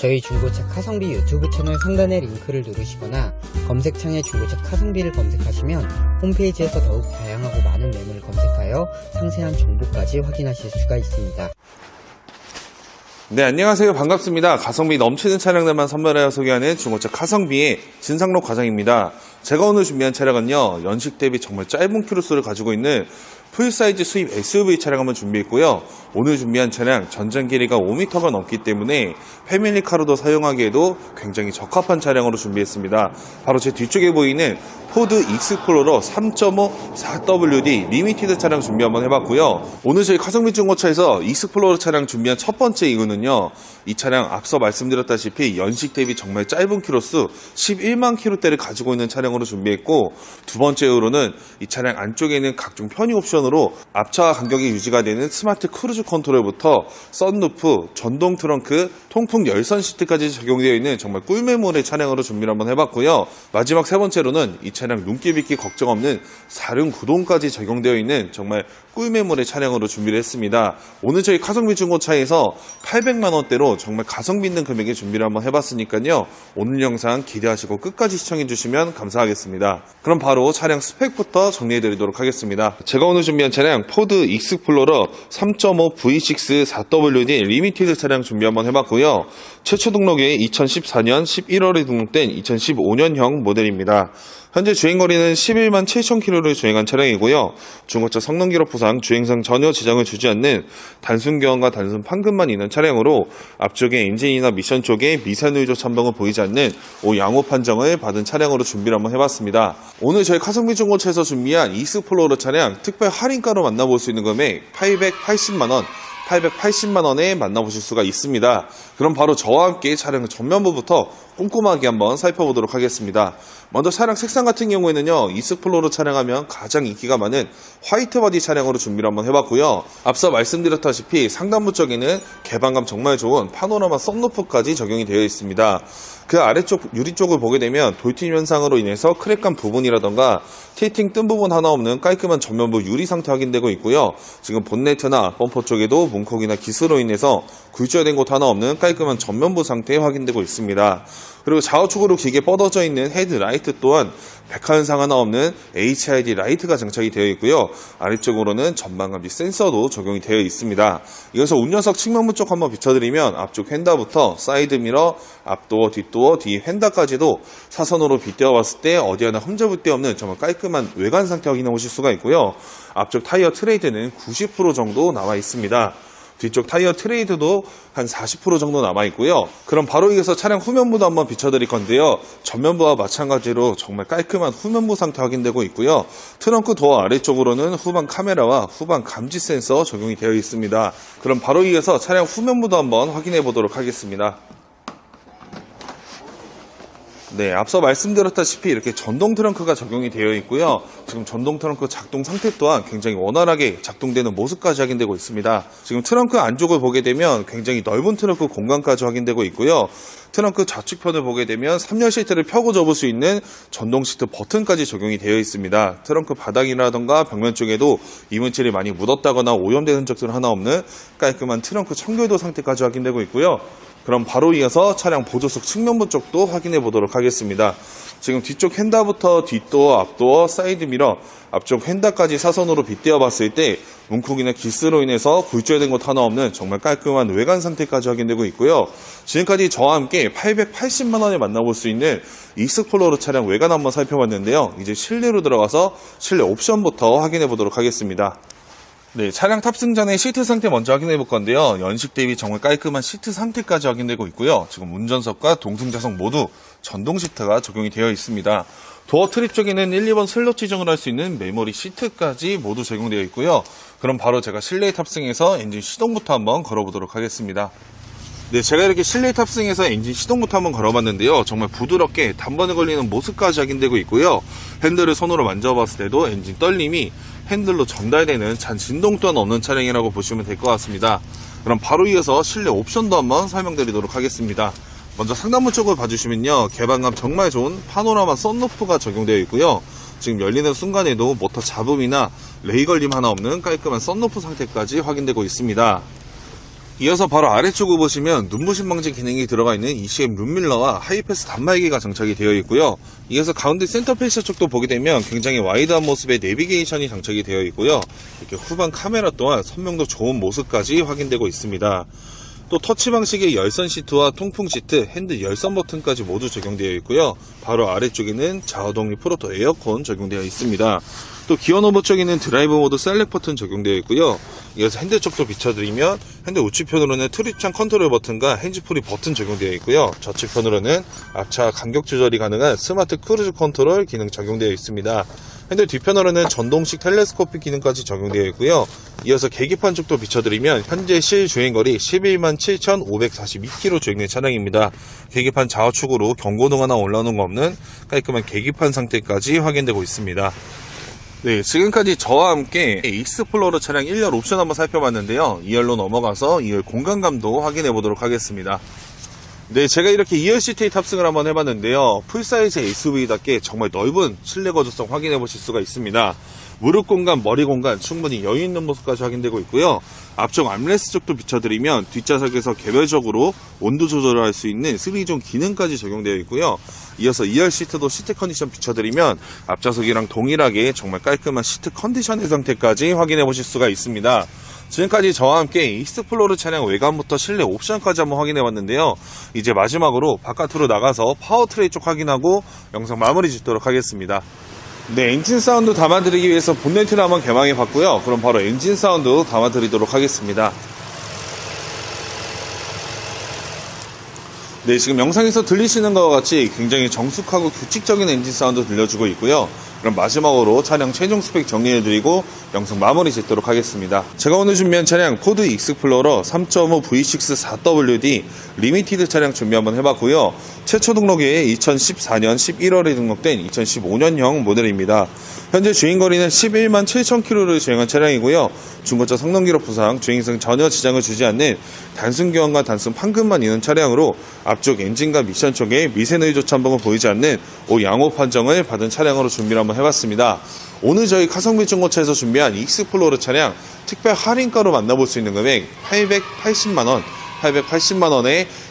저희 중고차 카성비 유튜브 채널 상단의 링크를 누르시거나 검색창에 중고차 카성비를 검색하시면 홈페이지에서 더욱 다양하고 많은 매물을 검색하여 상세한 정보까지 확인하실 수가 있습니다. 네, 안녕하세요. 반갑습니다. 가성비 넘치는 차량들만 선별하여 소개하는 중고차 카성비의 진상록 과장입니다. 제가 오늘 준비한 차량은요, 연식 대비 정말 짧은 키로수를 가지고 있는 풀사이즈 수입 SUV 차량 한번 준비했고요. 오늘 준비한 차량 전장 길이가 5m가 넘기 때문에 패밀리카로도 사용하기에도 굉장히 적합한 차량으로 준비했습니다. 바로 제 뒤쪽에 보이는 포드 익스플로러 3.5 4WD 리미티드 차량 준비 한번 해봤고요. 오늘 저희 카성비 중고차에서 익스플로러 차량 준비한 첫 번째 이유는요. 이 차량 앞서 말씀드렸다시피 연식 대비 정말 짧은 키로수 11만 키로대를 가지고 있는 차량으로 준비했고 두 번째 이유로는 이 차량 안쪽에 있는 각종 편의 옵션으로 앞차와 간격이 유지가 되는 스마트 크루즈 컨트롤부터 썬루프, 전동 트렁크, 통풍 열선 시트까지 적용되어 있는 정말 꿀매물의 차량으로 준비를 한번 해봤고요. 마지막 세 번째로는 이 차량 눈길 빗기 걱정 없는 사륜 구동까지 적용되어 있는 정말 꿀매물의 차량으로 준비를 했습니다. 오늘 저희 가성비 중고차에서 800만 원대로 정말 가성비 있는 금액에 준비를 한번 해봤으니까요. 오늘 영상 기대하시고 끝까지 시청해 주시면 감사하겠습니다. 그럼 바로 차량 스펙부터 정리해 드리도록 하겠습니다. 제가 오늘 준비한 차량 포드 익스플로러 3.5 V6 4WD 리미티드 차량 준비 한번 해봤고요. 최초 등록이 2014년 11월에 등록된 2015년형 모델입니다. 현재 주행거리는 11만 7천 킬로를 주행한 차량이고요. 중고차 성능 기록 부상 주행상 전혀 지장을 주지 않는 단순 교환과 단순 판금만 있는 차량으로 앞쪽에 엔진이나 미션 쪽에 미세누이조 참동을 보이지 않는 오 양호 판정을 받은 차량으로 준비를 한번 해봤습니다. 오늘 저희 카성비 중고차에서 준비한 이스플로러 차량 특별 할인가로 만나볼 수 있는 금액 880만 원. 880만 원에 만나보실 수가 있습니다. 그럼 바로 저와 함께 차량의 전면부부터 꼼꼼하게 한번 살펴보도록 하겠습니다. 먼저 차량 색상 같은 경우에는요, 이스플로러 차량하면 가장 인기가 많은 화이트 바디 차량으로 준비를 한번 해봤고요. 앞서 말씀드렸다시피 상단부 쪽에는 개방감 정말 좋은 파노라마 썬루프까지 적용이 되어 있습니다. 그 아래쪽 유리 쪽을 보게 되면 돌팀 현상으로 인해서 크랙감 부분이라던가 티팅 뜬 부분 하나 없는 깔끔한 전면부 유리 상태 확인되고 있고요. 지금 본네트나 범퍼 쪽에도 문콕이나 기스로 인해서 굴절된 곳 하나 없는 깔끔한 전면부 상태 확인되고 있습니다. 그리고 좌우측으로 길게 뻗어져 있는 헤드라이트 또한 백화현상 하나 없는 HID 라이트가 장착이 되어 있고요. 아래쪽으로는 전방감지 센서도 적용이 되어 있습니다. 이어서 운전석 측면부 쪽 한번 비춰드리면 앞쪽 휀다부터 사이드미러, 앞도어, 뒷도어, 뒤 휀다까지도 사선으로 빗대어 봤을 때 어디 하나 흠잡을데 없는 정말 깔끔한 외관 상태 확인해 보실 수가 있고요. 앞쪽 타이어 트레이드는 90% 정도 나와 있습니다. 뒤쪽 타이어 트레이드도 한 40% 정도 남아 있고요. 그럼 바로 이어서 차량 후면부도 한번 비춰드릴 건데요. 전면부와 마찬가지로 정말 깔끔한 후면부 상태 확인되고 있고요. 트렁크 도어 아래쪽으로는 후방 카메라와 후방 감지 센서 적용이 되어 있습니다. 그럼 바로 이어서 차량 후면부도 한번 확인해 보도록 하겠습니다. 네, 앞서 말씀드렸다시피 이렇게 전동 트렁크가 적용이 되어 있고요. 지금 전동 트렁크 작동 상태 또한 굉장히 원활하게 작동되는 모습까지 확인되고 있습니다. 지금 트렁크 안쪽을 보게 되면 굉장히 넓은 트렁크 공간까지 확인되고 있고요. 트렁크 좌측편을 보게 되면 3열 시트를 펴고 접을 수 있는 전동 시트 버튼까지 적용이 되어 있습니다. 트렁크 바닥이라던가 벽면 쪽에도 이물질이 많이 묻었다거나 오염된 흔적들 하나 없는 깔끔한 트렁크 청결도 상태까지 확인되고 있고요. 그럼 바로 이어서 차량 보조석 측면부 쪽도 확인해 보도록 하겠습니다. 지금 뒤쪽 휀다부터 뒷도어, 앞도어, 사이드 미러, 앞쪽 휀다까지 사선으로 빗대어 봤을 때 문콕이나 기스로 인해서 굴절된 곳 하나 없는 정말 깔끔한 외관 상태까지 확인되고 있고요. 지금까지 저와 함께 880만 원에 만나볼 수 있는 익스플로러 차량 외관 한번 살펴봤는데요. 이제 실내로 들어가서 실내 옵션부터 확인해 보도록 하겠습니다. 네, 차량 탑승 전에 시트 상태 먼저 확인해 볼 건데요. 연식 대비 정말 깔끔한 시트 상태까지 확인되고 있고요. 지금 운전석과 동승자석 모두 전동 시트가 적용이 되어 있습니다. 도어 트립 쪽에는 1, 2번 슬롯 지정을 할 수 있는 메모리 시트까지 모두 제공되어 있고요. 그럼 바로 제가 실내에 탑승해서 엔진 시동부터 한번 걸어보도록 하겠습니다. 네, 제가 이렇게 실내 탑승해서 엔진 시동부터 한번 걸어봤는데요. 정말 부드럽게 단번에 걸리는 모습까지 확인되고 있고요. 핸들을 손으로 만져봤을 때도 엔진 떨림이 핸들로 전달되는 잔 진동 또한 없는 차량이라고 보시면 될 것 같습니다. 그럼 바로 이어서 실내 옵션도 한번 설명드리도록 하겠습니다. 먼저 상단부 쪽을 봐주시면요. 개방감 정말 좋은 파노라마 썬루프가 적용되어 있고요. 지금 열리는 순간에도 모터 잡음이나 레이 걸림 하나 없는 깔끔한 썬루프 상태까지 확인되고 있습니다. 이어서 바로 아래쪽을 보시면 눈부신 방지 기능이 들어가 있는 ECM 룸밀러와 하이패스 단말기가 장착이 되어 있고요. 이어서 가운데 센터 페이스 쪽도 보게 되면 굉장히 와이드한 모습의 내비게이션이 장착이 되어 있고요. 이렇게 후방 카메라 또한 선명도 좋은 모습까지 확인되고 있습니다. 또 터치 방식의 열선 시트와 통풍 시트, 핸드 열선 버튼까지 모두 적용되어 있고요. 바로 아래쪽에는 자화동리 프로토 에어컨 적용되어 있습니다. 또 기어 노브 쪽에는 드라이브 모드 셀렉 버튼 적용되어 있고요. 이어서 핸드 쪽도 비춰드리면 핸드 우측편으로는 트립창 컨트롤 버튼과 핸즈프리 버튼 적용되어 있고요. 좌측편으로는 앞차 간격 조절이 가능한 스마트 크루즈 컨트롤 기능 적용되어 있습니다. 핸들 뒤편으로는 전동식 텔레스코픽 기능까지 적용되어 있고요. 이어서 계기판 쪽도 비춰드리면 현재 실 주행거리 11만 7,542km 주행된 차량입니다. 계기판 좌우측으로 경고등 하나 올라오는 거 없는 깔끔한 계기판 상태까지 확인되고 있습니다. 네, 지금까지 저와 함께 익스플로러 차량 1열 옵션 한번 살펴봤는데요. 2열로 넘어가서 2열 공간감도 확인해 보도록 하겠습니다. 네, 제가 이렇게 2열 시트에 탑승을 한번 해봤는데요. 풀사이즈 SUV답게 정말 넓은 실내 거주성 확인해 보실 수가 있습니다. 무릎 공간, 머리 공간 충분히 여유 있는 모습까지 확인되고 있고요. 앞쪽 암레스 쪽도 비춰드리면 뒷좌석에서 개별적으로 온도 조절을 할 수 있는 3존 기능까지 적용되어 있고요. 이어서 2열 시트도 시트 컨디션 비춰드리면 앞좌석이랑 동일하게 정말 깔끔한 시트 컨디션의 상태까지 확인해 보실 수가 있습니다. 지금까지 저와 함께 익스플로르 차량 외관부터 실내 옵션까지 한번 확인해 봤는데요. 이제 마지막으로 바깥으로 나가서 파워트레이 쪽 확인하고 영상 마무리 짓도록 하겠습니다. 네, 엔진 사운드 담아드리기 위해서 본네트를 한번 개방해 봤고요. 그럼 바로 엔진 사운드 담아드리도록 하겠습니다. 네, 지금 영상에서 들리시는 것과 같이 굉장히 정숙하고 규칙적인 엔진 사운드 들려주고 있고요. 그럼 마지막으로 차량 최종 스펙 정리해드리고 영상 마무리 짓도록 하겠습니다. 제가 오늘 준비한 차량 포드 익스플로러 3.5 V6 4WD 리미티드 차량 준비 한번 해봤고요. 최초 등록에 2014년 11월에 등록된 2015년형 모델입니다. 현재 주행거리는 11만 7천 킬로를 주행한 차량이고요. 중고차 성능 기록 부상, 주행성 전혀 지장을 주지 않는 단순 교환과 단순 판금만 있는 차량으로 앞쪽 엔진과 미션 쪽에 미세누이 조차 한 번은 보이지 않는 오 양호 판정을 받은 차량으로 준비를 한번 해봤습니다. 오늘 저희 카성비 중고차에서 준비한 익스플로르 차량 특별 할인가로 만나볼 수 있는 금액 880만원 880만 원의